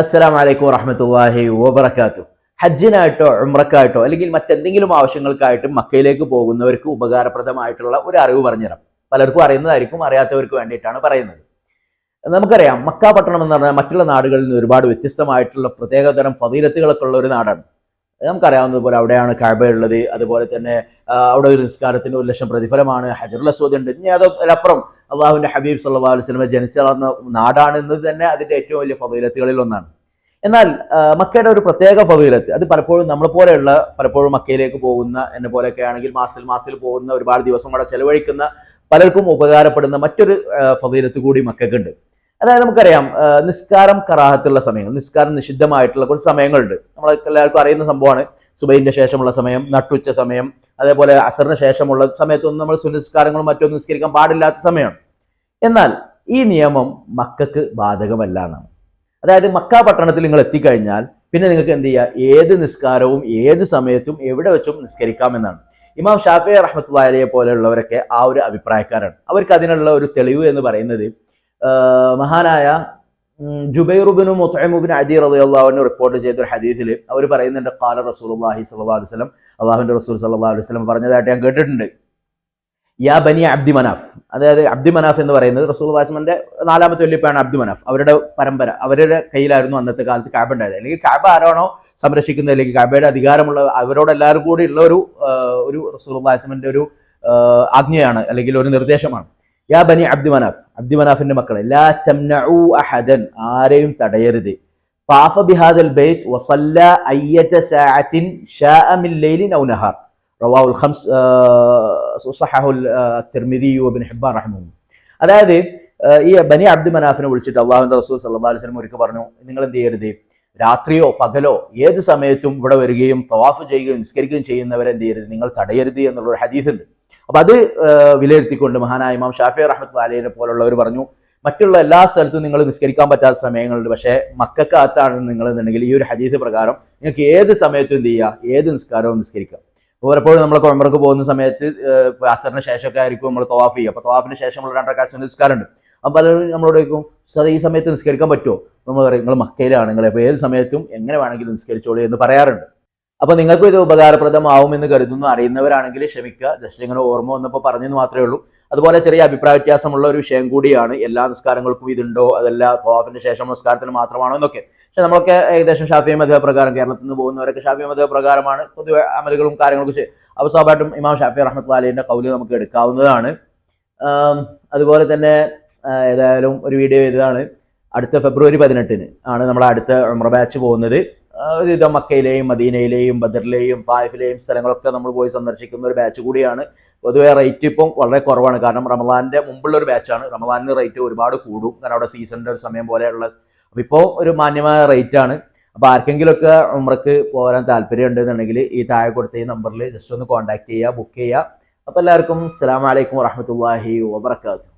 അസ്സലാം വലൈക്കും വറഹമത്തല്ലാഹി വബർക്കാത്തു ഹജ്ജിനായിട്ടോ ഉമ്രക്കായിട്ടോ അല്ലെങ്കിൽ മറ്റെന്തെങ്കിലും ആവശ്യങ്ങൾക്കായിട്ട് മക്കയിലേക്ക് പോകുന്നവർക്ക് ഉപകാരപ്രദമായിട്ടുള്ള ഒരു അറിവ് പറഞ്ഞുതരാം. പലർക്കും അറിയുന്നതായിരിക്കും അറിയാത്തവർക്ക് വേണ്ടിയിട്ടാണ് പറയുന്നത്. നമുക്കറിയാം മക്ക പട്ടണം എന്ന് പറഞ്ഞാൽ മറ്റുള്ള നാടുകളിൽ നിന്ന് ഒരുപാട് വ്യത്യസ്തമായിട്ടുള്ള പ്രത്യേകതരം ഫതീലത്തുകളൊക്കെ ഉള്ള ഒരു നാടാണ്. നമുക്കറിയാവുന്നതുപോലെ അവിടെയാണ് കാബ ഉള്ളത്. അതുപോലെ തന്നെ അവിടെ ഒരു നിസ്കാരത്തിന് ഒരു ലക്ഷം പ്രതിഫലമാണ്. ഹജറുൽ അസ്വദ് ഉണ്ട്. ഇനി അതപ്പുറം അള്ളാഹുവിന്റെ ഹബീബ് സല്ലാ വസ്ലമ ജനിച്ചു വളർന്ന നാടാണ് എന്നത് തന്നെ അതിന്റെ ഏറ്റവും വലിയ ഫതീലത്തുകളിൽ ഒന്നാണ്. എന്നാൽ മക്കയുടെ ഒരു പ്രത്യേക ഫതീലത്ത് അത് പലപ്പോഴും നമ്മളെ പോലെയുള്ള പലപ്പോഴും മക്കയിലേക്ക് പോകുന്ന എന്നെ പോലെയൊക്കെ ആണെങ്കിൽ മാസത്തിൽ മാസത്തിൽ പോകുന്ന ഒരുപാട് ദിവസം അവിടെ ചെലവഴിക്കുന്ന പലർക്കും ഉപകാരപ്പെടുന്ന മറ്റൊരു ഫതീലത്ത് കൂടി മക്കൾക്കുണ്ട് അതായത് നമുക്കറിയാം നിസ്കാരം കറാഹത്തുള്ള സമയങ്ങൾ നിസ്കാരം നിഷിദ്ധമായിട്ടുള്ള കുറച്ച് സമയങ്ങളുണ്ട്. നമ്മൾ എല്ലാവർക്കും അറിയുന്ന സംഭവമാണ്. സുബൈന്റെ ശേഷമുള്ള സമയം നട്ടുച്ച സമയം അതേപോലെ അസറിന് ശേഷമുള്ള സമയത്തൊന്നും നമ്മൾ സുനിസ്കാരങ്ങളും മറ്റൊന്നും നിസ്കരിക്കാൻ പാടില്ലാത്ത സമയമാണ്. എന്നാൽ ഈ നിയമം മക്കൾക്ക് ബാധകമല്ല എന്നാണ്. അതായത് മക്ക പട്ടണത്തിൽ നിങ്ങൾ എത്തിക്കഴിഞ്ഞാൽ പിന്നെ നിങ്ങൾക്ക് എന്ത് ചെയ്യുക ഏത് നിസ്കാരവും ഏത് സമയത്തും എവിടെ വെച്ചും നിസ്കരിക്കാമെന്നാണ്. ഇമാം ഷാഫി റഹ്മത്ത് വാലയെ പോലെയുള്ളവരൊക്കെ ആ ഒരു അഭിപ്രായക്കാരാണ്. അവർക്ക് അതിനുള്ള ഒരു തെളിവ് എന്ന് പറയുന്നത് മഹാനായ ജുബൈറുബിനു മുത്തൈമുബിൻ അദി റളിയല്ലാഹുവിന് റിപ്പോർട്ട് ചെയ്ത ഒരു ഹദീസിൽ അവർ പറയുന്നുണ്ട് കാല റസൂലുള്ളാഹി സ്വല്ലല്ലാഹു അലൈഹി വസല്ലം. അള്ളാഹുവിന്റെ റസൂൽ സല്ലാ അലൈഹി വസല്ലം പറഞ്ഞതായിട്ട് ഞാൻ കേട്ടിട്ടുണ്ട്. യാ ബനി അബ്ദി മനാഫ്. അതായത് അബ്ദി മനാഫ് എന്ന് പറയുന്നത് റസൂൽ വാസ്മന്റെ നാലാമത്തെ വല്യപ്പാണ് അബ്ദി മനാഫ്. അവരുടെ പരമ്പര അവരുടെ കയ്യിലായിരുന്നു അന്നത്തെ കാലത്ത് കാബ ഉണ്ടായത്. അല്ലെങ്കിൽ കാബ ആരാണോ സംരക്ഷിക്കുന്നത് അല്ലെങ്കിൽ കാബയുടെ അധികാരമുള്ള അവരോട് എല്ലാവരും കൂടി ഉള്ള ഒരു ഒരു റസൂൽ വാസ്മന്റെ ഒരു ആജ്ഞയാണ് അല്ലെങ്കിൽ ഒരു നിർദ്ദേശമാണ്. യാ ബനി അബ്ദി മനാഫ്. അബ്ദി മനാഫിന്റെ മക്കളെ ലാ തംനഉ അഹദൻ ആരെയും തടയരുത്. പാഫ ബിഹാദൽ ബൈത്ത് വസല്ല അയ്യത സഅത്തിൻ ഷാഅ മിൻ ലൈലിൻ ഔ നഹാർ. റവാഉൽ ഖംസ് സഹഹുൽ തിർമിദി വബിൻ ഹിബ്ബാൻ റഹ്മഹു. അതായത് ഈ ബനി അബ്ദി മനാഫിനെ വിളിച്ചിട്ട് അള്ളാഹുവിന്റെ റസൂൽ സല്ലല്ലാഹു അലൈഹി വസല്ലം ഒരിക്കൽ പറഞ്ഞു നിങ്ങൾ എന്ത് ചെയ്യരുത്? രാത്രിയോ പകലോ ഏത് സമയത്തും ഇവിടെ വരികയും തവാഫ് ചെയ്യുകയും നിസ്കരിക്കുകയും ചെയ്യുന്നവരെ എന്ത് ചെയ്യരുത്? നിങ്ങൾ തടയരുത് എന്നുള്ളൊരു ഹദീസ് ഉണ്ട് അപ്പൊ അത് വിലയിരുത്തിക്കൊണ്ട് മഹാനായ ഇമാം ഷാഫി റഹ്മത്ത് അലീനെ പോലുള്ളവർ പറഞ്ഞു മറ്റുള്ള എല്ലാ സ്ഥലത്തും നിങ്ങൾ നിസ്കരിക്കാൻ പറ്റാത്ത സമയങ്ങളുണ്ട്. പക്ഷേ നിങ്ങൾ എന്നുണ്ടെങ്കിൽ ഈ ഒരു ഹദീസ് പ്രകാരം നിങ്ങൾക്ക് ഏത് സമയത്തും എന്ത് ചെയ്യുക ഏത് നിസ്കാരവും നിസ്കരിക്കാം. പലപ്പോഴും നമ്മൾ കുഴമ്പറക്ക് പോകുന്ന സമയത്ത് അസറിന് ശേഷമൊക്കെ ആയിരിക്കും നമ്മൾ തവാഫ് ചെയ്യുക. അപ്പോൾ തവാഫിന് ശേഷമുള്ള രണ്ടരക്കാശം നിസ്കാരമുണ്ട്. അപ്പം പലരും നമ്മളോട് ചോദിക്കും സാർ ഈ സമയത്ത് നിസ്കരിക്കാൻ പറ്റുമോ? നമ്മൾ പറയും നിങ്ങൾ മക്കയിലാണ് നിങ്ങൾ ഏത് സമയത്തും എങ്ങനെ വേണമെങ്കിലും നിസ്കരിച്ചോളൂ എന്ന് പറയാറുണ്ട്. അപ്പൊ നിങ്ങൾക്കും ഇത് ഉപകാരപ്രദമാവും എന്ന് കരുതുന്നു. അറിയുന്നവരാണെങ്കിൽ ക്ഷമിക്കുക. ജസ്റ്റ് ഇങ്ങനെ ഓർമ്മ വന്നപ്പോൾ പറഞ്ഞെന്ന് മാത്രമേ ഉള്ളൂ. അതുപോലെ ചെറിയ അഭിപ്രായ വ്യത്യാസമുള്ള ഒരു വിഷയം കൂടിയാണ്. എല്ലാ നിസ്കാരങ്ങൾക്കും ഇതുണ്ടോ? അതല്ല തോഫിന്റെ ശേഷം നിസ്കാരത്തിന് മാത്രമാണോ എന്നൊക്കെ. പക്ഷെ നമ്മളൊക്കെ ഏകദേശം ഷാഫി മതേ പ്രകാരം കേരളത്തിൽ നിന്ന് പോകുന്നവരൊക്കെ ഷാഫി മതേ പ്രകാരമാണ് പൊതുവെ അമലുകളും കാര്യങ്ങളൊക്കെ അപ്പോൾ സ്വാഭാവികമായിട്ടും ഇമാം ഷാഫി റഹ്മത്ത് അലീന്റെ കൗൽ നമുക്ക് എടുക്കാവുന്നതാണ്. അതുപോലെ തന്നെ ഏതായാലും ഒരു വീഡിയോ ഇതാണ്. അടുത്ത ഫെബ്രുവരി പതിനെട്ടിന് ആണ് നമ്മുടെ അടുത്ത ബാച്ച് പോകുന്നത്. ഒരുവിധം മക്കയിലെയും മദീനയിലെയും ബദറിലെയും തായിഫിലെയും സ്ഥലങ്ങളൊക്കെ നമ്മൾ പോയി സന്ദർശിക്കുന്ന ഒരു ബാച്ച് കൂടിയാണ്. പൊതുവെ റേറ്റ് ഇപ്പം വളരെ കുറവാണ്. കാരണം റമദാന്റെ മുമ്പുള്ള ഒരു ബാച്ചാണ് റമദാനിന് റേറ്റ് ഒരുപാട് കൂടും. കാരണം അവിടെ സീസണിന്റെ ഒരു സമയം പോലെയുള്ള അപ്പൊ ഇപ്പോൾ ഒരു മാന്യമായ റേറ്റ് ആണ്. അപ്പോൾ ആർക്കെങ്കിലുമൊക്കെ ഉമ്രക്ക് പോരാൻ താല്പര്യം ഉണ്ടെന്നുണ്ടെങ്കിൽ ഈ താഴെ കൊടുത്ത ഈ നമ്പറിൽ ജസ്റ്റ് ഒന്ന് കോൺടാക്ട് ചെയ്യുക ബുക്ക് ചെയ്യുക. അപ്പോൾ എല്ലാവർക്കും അസ്സാം വലൈക്കും വാഹമത്തല്ലാഹി വബർക്കാത്തു